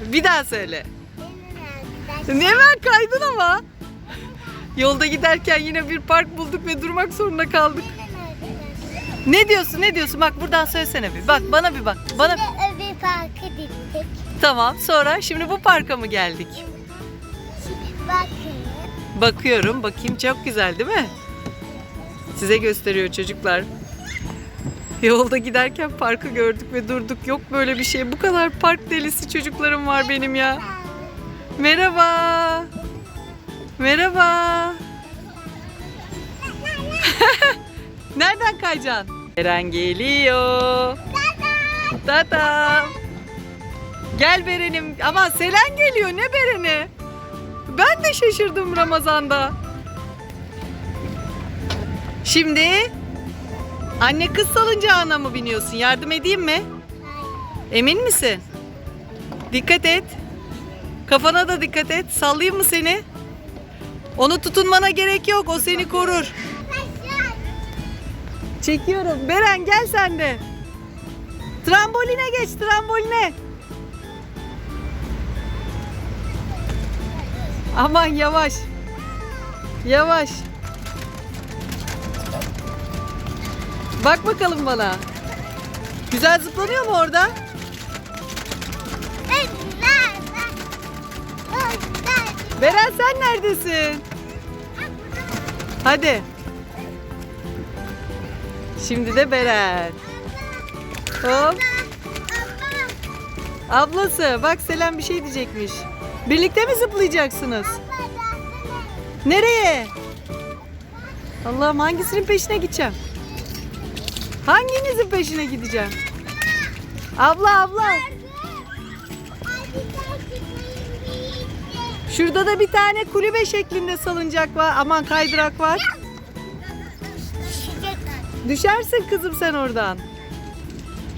Bir daha söyle. Ne ben kaydın ama. Yolda giderken yine bir park bulduk ve durmak zorunda kaldık. Ne diyorsun ne diyorsun? Bak buradan söylesene bir. Bak bana bir bak. Bana öbür parka gittik. Tamam sonra şimdi bu parka mı geldik? Bakın. Bakıyorum bakayım çok güzel değil mi? Size gösteriyor çocuklar. Yolda giderken parkı gördük ve durduk. Yok böyle bir şey. Bu kadar park delisi çocuklarım var benim ya. Merhaba. Merhaba. Nereden kayacaksın? Eren geliyor. Tata. Gel Beren'im. Ama Selen geliyor. Ne Beren'i? Ben de şaşırdım Ramazan'da. Şimdi anne kız salıncağına mı biniyorsun? Yardım edeyim mi? Emin misin? Dikkat et. Kafana da dikkat et. Sallayayım mı seni? Onu tutunmana gerek yok. O seni korur. Çekiyorum. Beren gel sen de. Tramboline geç tramboline. Aman yavaş. Yavaş. Bak bakalım bana. Güzel zıplanıyor mu orada? Beren sen neredesin? Hadi. Şimdi de Beren. Hop. Ablası bak Selen bir şey diyecekmiş. Birlikte mi zıplayacaksınız? Nereye? Allah'ım hangisinin peşine gideceğim? Hanginizin peşine gideceğim? Abla abla. Şurada da bir tane kulübe şeklinde salıncak var. Aman kaydırak var. Düşersin kızım sen oradan.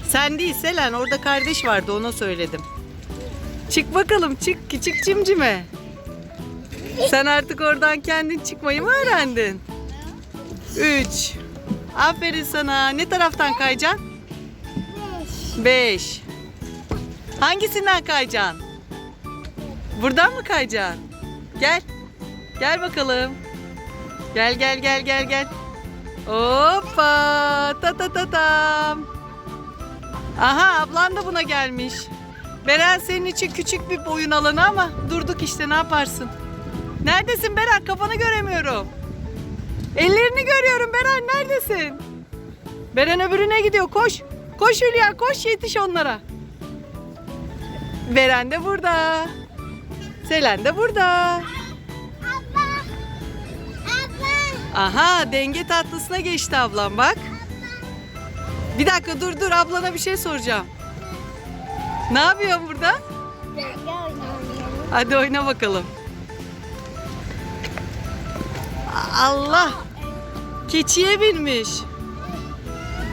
Sen değil Selen orada kardeş vardı ona söyledim. Çık bakalım çık küçük cimcime. Sen artık oradan kendin çıkmayı mı öğrendin? Üç. Aferin sana. Ne taraftan kayacaksın? Beş. Hangisinden kayacaksın? Buradan mı kayacaksın? Gel. Gel bakalım. Gel gel gel gel gel. Hoppa. Ta ta ta tam. Aha ablan da buna gelmiş. Beren senin için küçük bir oyun alanı ama durduk işte ne yaparsın? Neredesin Beren? Kafanı göremiyorum. Ellerini görüyorum Beren neredesin? Beren öbürüne gidiyor koş. Koş Hülya koş yetiş onlara. Beren de burada. Selen de burada. Aha denge tatlısına geçti ablam bak. Bir dakika dur dur ablana bir şey soracağım. Ne yapıyorsun burada? Hadi oyna bakalım. Allah. Keçiye binmiş.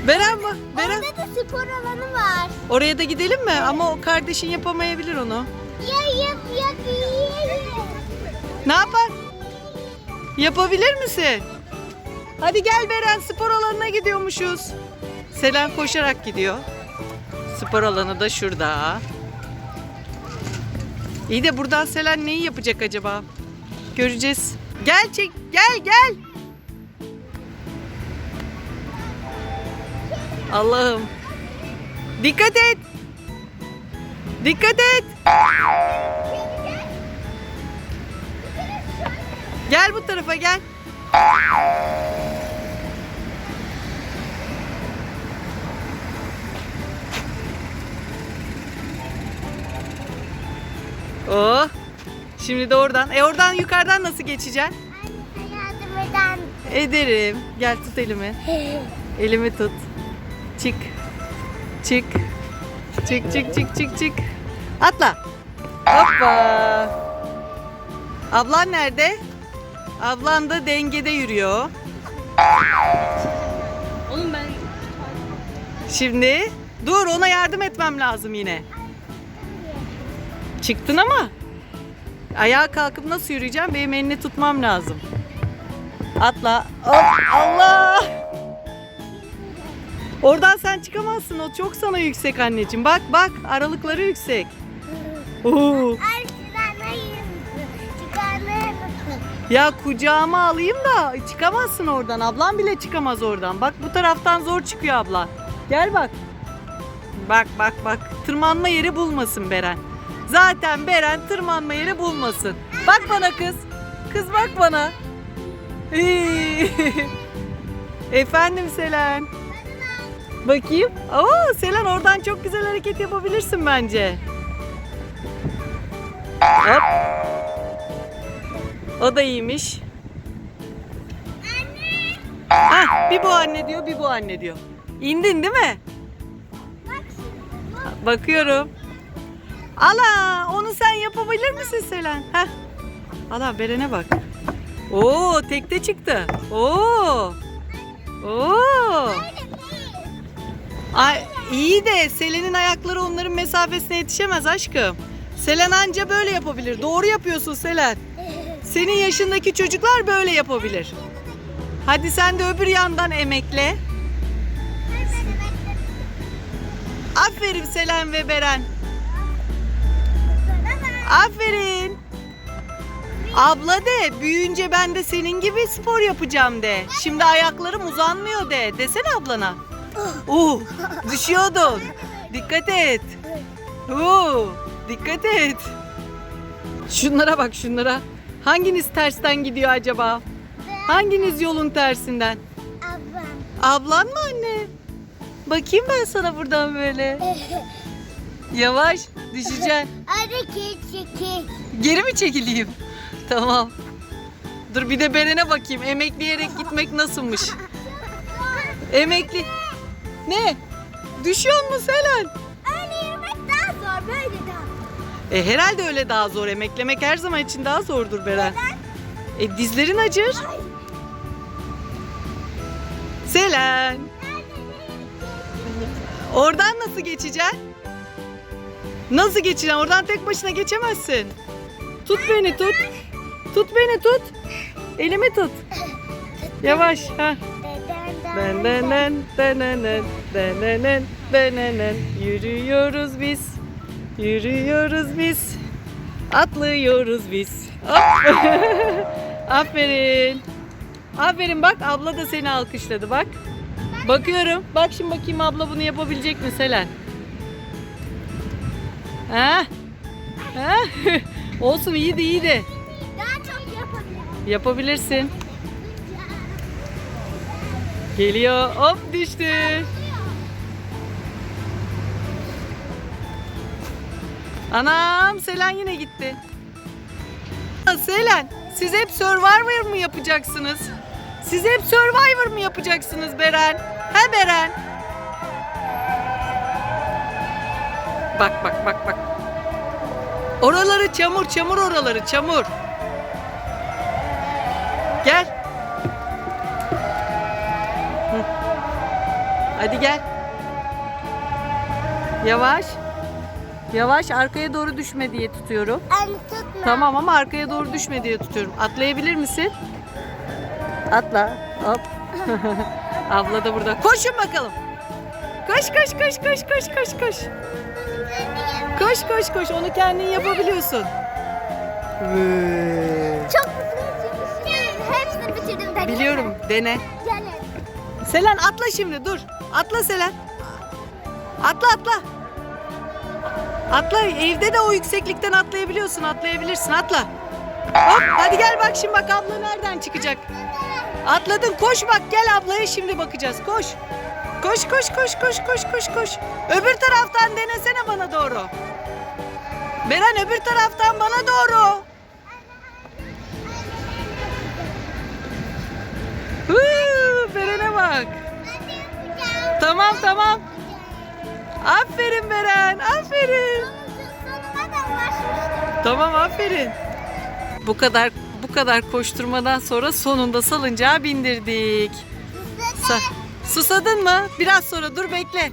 Beren bak. Beren. Orada da spor alanı var. Oraya da gidelim mi? Ama o kardeşin yapamayabilir onu. Ya yap yap. Ne yapar? Yapabilir misin? Hadi gel Beren spor alanına gidiyormuşuz. Selen koşarak gidiyor. Spor alanı da şurada. İyi de buradan Selen neyi yapacak acaba? Göreceğiz. Gel çek, gel gel. Allah'ım. Dikkat et. Dikkat et. Gel bu tarafa gel. Oh. Şimdi de oradan. E oradan yukarıdan nasıl geçeceksin? Yardım eden. Ederim. Gel tut elimi. Elimi tut. Çık. Çık. Çık çık çık çık çık. Atla. Hoppa. Ablan nerede? Ablan da dengede yürüyor. Oğlum ben Şimdi dur ona yardım etmem lazım yine. Çıktın ama ayağa kalkıp nasıl yürüyeceğim? Benim elini tutmam lazım. Atla. Hop, Allah! Oradan sen çıkamazsın. O çok sana yüksek anneciğim. Bak bak aralıkları yüksek. Oo. Ya kucağıma alayım da çıkamazsın oradan. Ablan bile çıkamaz oradan. Bak bu taraftan zor çıkıyor abla. Gel bak. Bak bak bak. Tırmanma yeri bulmasın Beren. Zaten Beren tırmanma yeri bulmasın. Bak bana kız. Kız bak bana. Efendim Selen. Bakayım. Oo Selen oradan çok güzel hareket yapabilirsin bence. Hop. O da iyiymiş. Ah, bir bu anne diyor, bir bu anne diyor. İndin değil mi? Bakıyorum. Ala, onu sen yapabilir misin Selen? Heh. Ala, Beren'e bak. Oo, tekte çıktı. Oo. Oo. Ay, iyi de Selen'in ayakları onların mesafesine yetişemez aşkım. Selen anca böyle yapabilir. Doğru yapıyorsun Selen. Senin yaşındaki çocuklar böyle yapabilir. Hadi sen de öbür yandan emekle. Aferin Selen ve Beren. Aferin. Abla de büyüyünce ben de senin gibi spor yapacağım de. Şimdi ayaklarım uzanmıyor de. Desene ablana. Uh, düşüyordun. Dikkat et. Uh, dikkat et. Şunlara bak şunlara. Hanginiz tersten gidiyor acaba? Hanginiz yolun tersinden? Ablam. Ablan mı anne? Bakayım ben sana buradan böyle. Yavaş düşeceksin. Hadi kek kek. Geri mi çekileyim? Tamam. Dur bir de Beren'e bakayım. Emekleyerek gitmek nasılmış? Emekli... Ne? Düşüyor mu Selen? Öyle yürümek daha zor böyle daha. E herhalde öyle daha zor. Emeklemek her zaman için daha zordur Beren. E dizlerin acır. Selen. Oradan nasıl geçeceksin? Nasıl geçeceksin? Oradan tek başına geçemezsin. Tut beni tut. Tut beni tut. Elimi tut. Yavaş. Ha. Yürüyoruz biz. Yürüyoruz biz. Atlıyoruz biz. Aferin. Aferin bak abla da seni alkışladı bak. Bakıyorum. Bak şimdi bakayım abla bunu yapabilecek mi Selen? Ha? Ha? Olsun iyiydi iyiydi. Daha çok yapabilirim. Yapabilirsin. Geliyor. Hop düştü. Anam Selen yine gitti. Ha, Selen siz hep Survivor mı yapacaksınız? Siz hep Survivor mı yapacaksınız Beren? He Beren? Bak bak bak bak. Oraları çamur çamur oraları çamur. Gel. Hı. Hadi gel. Yavaş. Yavaş arkaya doğru düşme diye tutuyorum. Anne tutma. Tamam ama arkaya doğru düşme diye tutuyorum. Atlayabilir misin? Atla. Hop. Abla da burada. Koşun bakalım. Koş koş koş koş koş koş koş. Koş koş koş. Onu kendin yapabiliyorsun. Çok hızlı Hepsini bitirdim. Biliyorum. Dene. Gelin. Selen atla şimdi dur. Atla Selen. Atla atla. Atla evde de o yükseklikten atlayabiliyorsun. Atlayabilirsin atla. Hop hadi gel bak şimdi bak abla nereden çıkacak. Atladın koş bak gel ablaya şimdi bakacağız koş. Koş koş koş koş koş koş koş. Öbür taraftan denesene bana doğru. Beren öbür taraftan bana doğru. Huu, Beren'e bak. Tamam tamam. Aferin Beren, aferin. Tamam aferin. Bu kadar bu kadar koşturmadan sonra sonunda salıncağa bindirdik. Sa- Susadın mı? Biraz sonra dur bekle.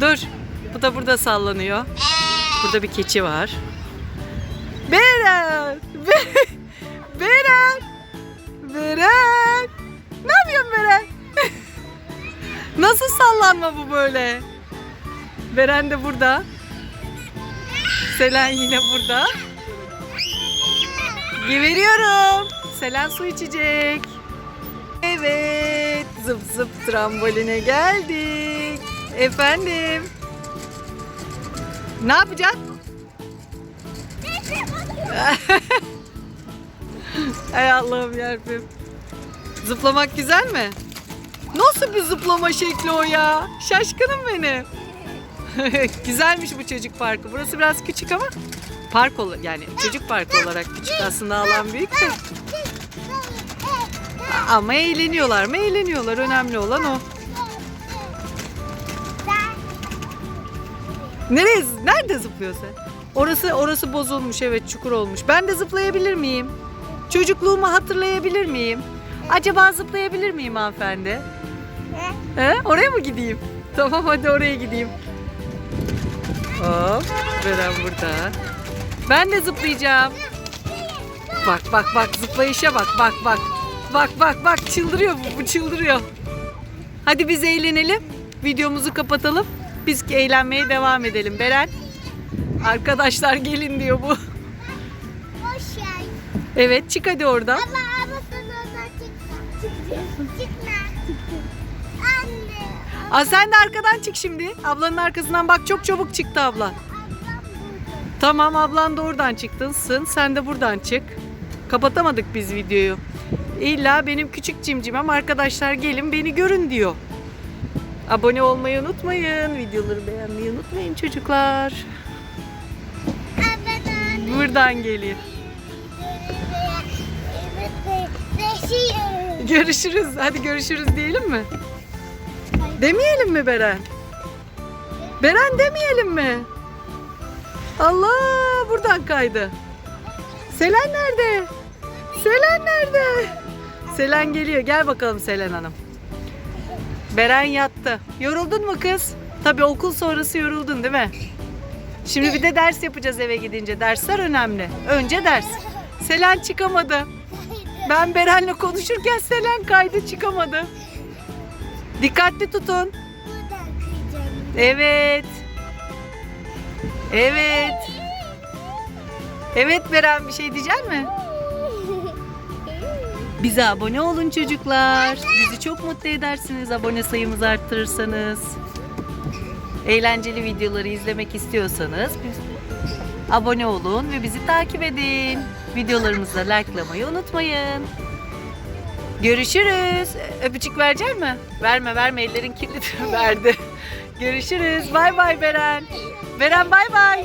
Dur. Bu da burada sallanıyor. Burada bir keçi var. Beren! Be- Beren! Beren! Ne yapıyorsun Beren? Nasıl sallanma bu böyle? Beren de burada. Selen yine burada. Veriyorum. Selen su içecek. Evet. Zıp zıp tramboline geldik. Efendim. Ne yapacaksın? Ay Allah'ım yarabbim. Zıplamak güzel mi? Nasıl bir zıplama şekli o ya? Şaşkınım benim. Güzelmiş bu çocuk parkı. Burası biraz küçük ama park ol yani çocuk parkı olarak küçük aslında alan büyük de. Ama eğleniyorlar mı? Eğleniyorlar. Önemli olan o. Nereye? Nerede zıplıyorsun? Orası orası bozulmuş evet çukur olmuş. Ben de zıplayabilir miyim? Çocukluğumu hatırlayabilir miyim? Acaba zıplayabilir miyim hanımefendi? He? Oraya mı gideyim? Tamam hadi oraya gideyim. Hop. Beren burada. Ben de zıplayacağım. Bak bak bak zıplayışa bak bak bak. Bak bak bak çıldırıyor bu, bu çıldırıyor. Hadi biz eğlenelim. Videomuzu kapatalım. Biz eğlenmeye devam edelim. Beren. Arkadaşlar gelin diyor bu. Boş ver. Evet çık hadi oradan. Ama ama sen oradan çıkma. Çıkma. Anne. Aa, sen de arkadan çık şimdi. Ablanın arkasından bak çok çabuk çıktı abla. Tamam ablan da oradan çıktın. Sen de buradan çık. Kapatamadık biz videoyu. İlla benim küçük cimcimem arkadaşlar gelin beni görün diyor. Abone olmayı unutmayın. Videoları beğenmeyi unutmayın çocuklar. Buradan geliyor. Görüşürüz. Hadi görüşürüz diyelim mi? Demeyelim mi Beren? Beren demeyelim mi? Allah buradan kaydı. Selen nerede? Selen nerede? Selen geliyor. Gel bakalım Selen Hanım. Beren yattı. Yoruldun mu kız? Tabii okul sonrası yoruldun değil mi? Şimdi bir de ders yapacağız eve gidince. Dersler önemli. Önce ders. Selen çıkamadı. Ben Beren'le konuşurken Selen kaydı çıkamadı. Dikkatli tutun. Evet. Evet. Evet Beren bir şey diyecek mi? Bize abone olun çocuklar. Bizi çok mutlu edersiniz abone sayımızı arttırırsanız. Eğlenceli videoları izlemek istiyorsanız abone olun ve bizi takip edin. Videolarımızı likelamayı unutmayın. Görüşürüz. Öpücük verecek mi? Verme verme ellerin kirli verdi. Görüşürüz. Bay bay Beren. Beren bay bay.